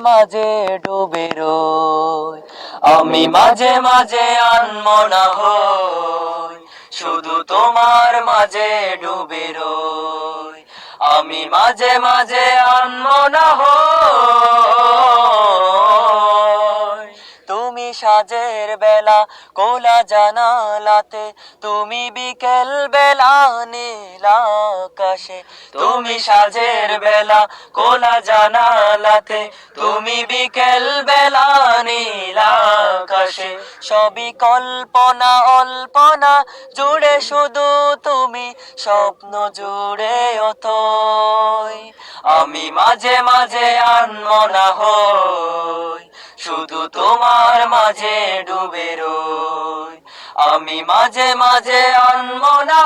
মাঝে ডুবে আমি মাঝে মাঝে আনমনা হই, শুধু তোমার মাঝে ডুবে আমি মাঝে মাঝে আনমনা হই। সাজের বেলা, কোলা জানালাতে। তুমি বিকেল বেলা নীল আকাশে। তুমি সাজের বেলা, কোলা জানালাতে। তুমি বিকেল বেলা নীল আকাশে। সবই কল্পনা, অল্পনা, জুড়ে শুধু তুমি। স্বপ্ন জুড়ে অতই আমি মাঝে মাঝে আনমনা হই। তোমার মাঝে ডুবে রই। আমি মাঝে মাঝে আনমনা হই